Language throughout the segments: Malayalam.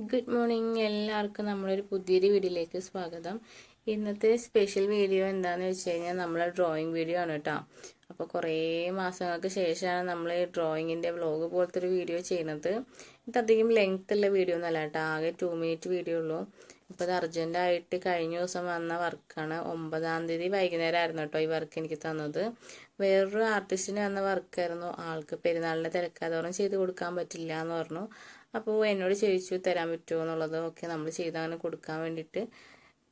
Good morning. എല്ലാവർക്കും നമ്മളൊരു പുതിയൊരു വീഡിയോയിലേക്ക് സ്വാഗതം. ഇന്നത്തെ സ്പെഷ്യൽ വീഡിയോ എന്താണെന്ന് വെച്ച് കഴിഞ്ഞാൽ നമ്മളെ ഡ്രോയിങ് വീഡിയോ ആണ് കേട്ടോ. അപ്പോൾ കുറേ മാസങ്ങൾക്ക് ശേഷമാണ് നമ്മൾ ഡ്രോയിങ്ങിന്റെ വ്ലോഗ് പോലത്തെ ഒരു വീഡിയോ ചെയ്യുന്നത്. ഇത് അധികം ലെങ്ത് ഉള്ള വീഡിയോ ഒന്നല്ല കേട്ടോ. ആകെ ടു മിനിറ്റ് വീഡിയോ ഉള്ളൂ. ഇപ്പോൾ ഇത് അർജന്റായിട്ട് കഴിഞ്ഞ ദിവസം വന്ന വർക്കാണ് ഒമ്പതാം തീയതി വൈകുന്നേരം ആയിരുന്നു കേട്ടോ ഈ വർക്ക് എനിക്ക് തന്നത്. വേറൊരു ആർട്ടിസ്റ്റിന് വന്ന വർക്കായിരുന്നു ആൾക്ക് പെരുന്നാളിന്റെ തിരക്കാതോറും ചെയ്ത് കൊടുക്കാൻ പറ്റില്ല എന്ന് പറഞ്ഞു. അപ്പോൾ എന്നോട് ചോദിച്ചു തരാൻ പറ്റുമോ? എന്നുള്ളത് ഒക്കെ നമ്മൾ ചെയ്ത് അങ്ങനെ കൊടുക്കാൻ വേണ്ടിയിട്ട്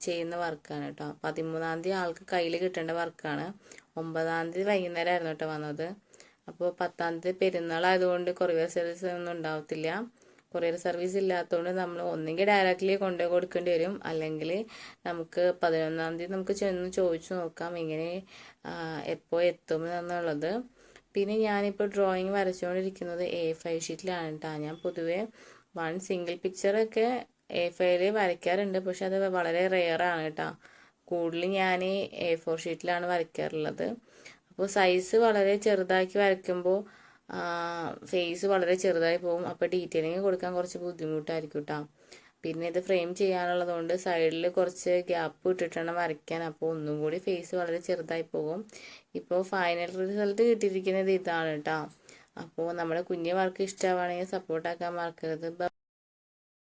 ചെയ്യുന്ന വർക്കാണ് കേട്ടോ. പതിമൂന്നാം തീയതി ആൾക്ക് കയ്യിൽ കിട്ടേണ്ട വർക്കാണ്. ഒമ്പതാം തീയതി വൈകുന്നേരം ആയിരുന്നു കേട്ടോ വന്നത്. അപ്പോൾ പത്താം തീയതി പെരുന്നാളായതുകൊണ്ട് കൊറിയർ സർവീസ് ഒന്നും ഉണ്ടാവത്തില്ല. കൊറിയർ സർവീസ് ഇല്ലാത്തതുകൊണ്ട് നമ്മൾ ഒന്നെങ്കിൽ ഡയറക്റ്റ്ലി കൊണ്ടുപോയി കൊടുക്കേണ്ടി വരും. അല്ലെങ്കിൽ നമുക്ക് പതിനൊന്നാം തീയതി നമുക്ക് ചെന്ന് ചോദിച്ചു നോക്കാം. ഇങ്ങനെ എപ്പോൾ എത്തും എന്നുള്ളത്. പിന്നെ ഞാനിപ്പോൾ ഡ്രോയിങ് വരച്ചുകൊണ്ടിരിക്കുന്നത് എ ഫൈവ് ഷീറ്റിലാണ് കേട്ടോ. ഞാൻ പൊതുവേ വൺ സിംഗിൾ പിക്ചറൊക്കെ എ ഫൈവിൽ വരയ്ക്കാറുണ്ട്. പക്ഷെ അത് വളരെ റെയറാണ് കേട്ടോ. കൂടുതൽ ഞാൻ എ ഫോർ ഷീറ്റിലാണ് വരയ്ക്കാറുള്ളത്. അപ്പോൾ സൈസ് വളരെ ചെറുതാക്കി വരയ്ക്കുമ്പോൾ ഫേസ് വളരെ ചെറുതായി പോകും. അപ്പോൾ ഡീറ്റെയിലിങ് കൊടുക്കാൻ കുറച്ച് ബുദ്ധിമുട്ടായിരിക്കും കേട്ടോ. പിന്നെ ഇത് ഫ്രെയിം ചെയ്യാനുള്ളതുകൊണ്ട് സൈഡിൽ കുറച്ച് ഗ്യാപ്പ് ഇട്ടിട്ടാണ് വരയ്ക്കാൻ. അപ്പോൾ ഒന്നും കൂടി ഫേസ് വളരെ ചെറുതായി പോകും. ഇപ്പോൾ ഫൈനൽ റിസൾട്ട് കിട്ടിയിരിക്കുന്നത് ഇതാണ് കേട്ടോ. അപ്പോൾ നമ്മുടെ കുഞ്ഞു വർക്ക് ഇഷ്ടമാണെങ്കിൽ സപ്പോർട്ടാക്കാൻ മറക്കരുത്.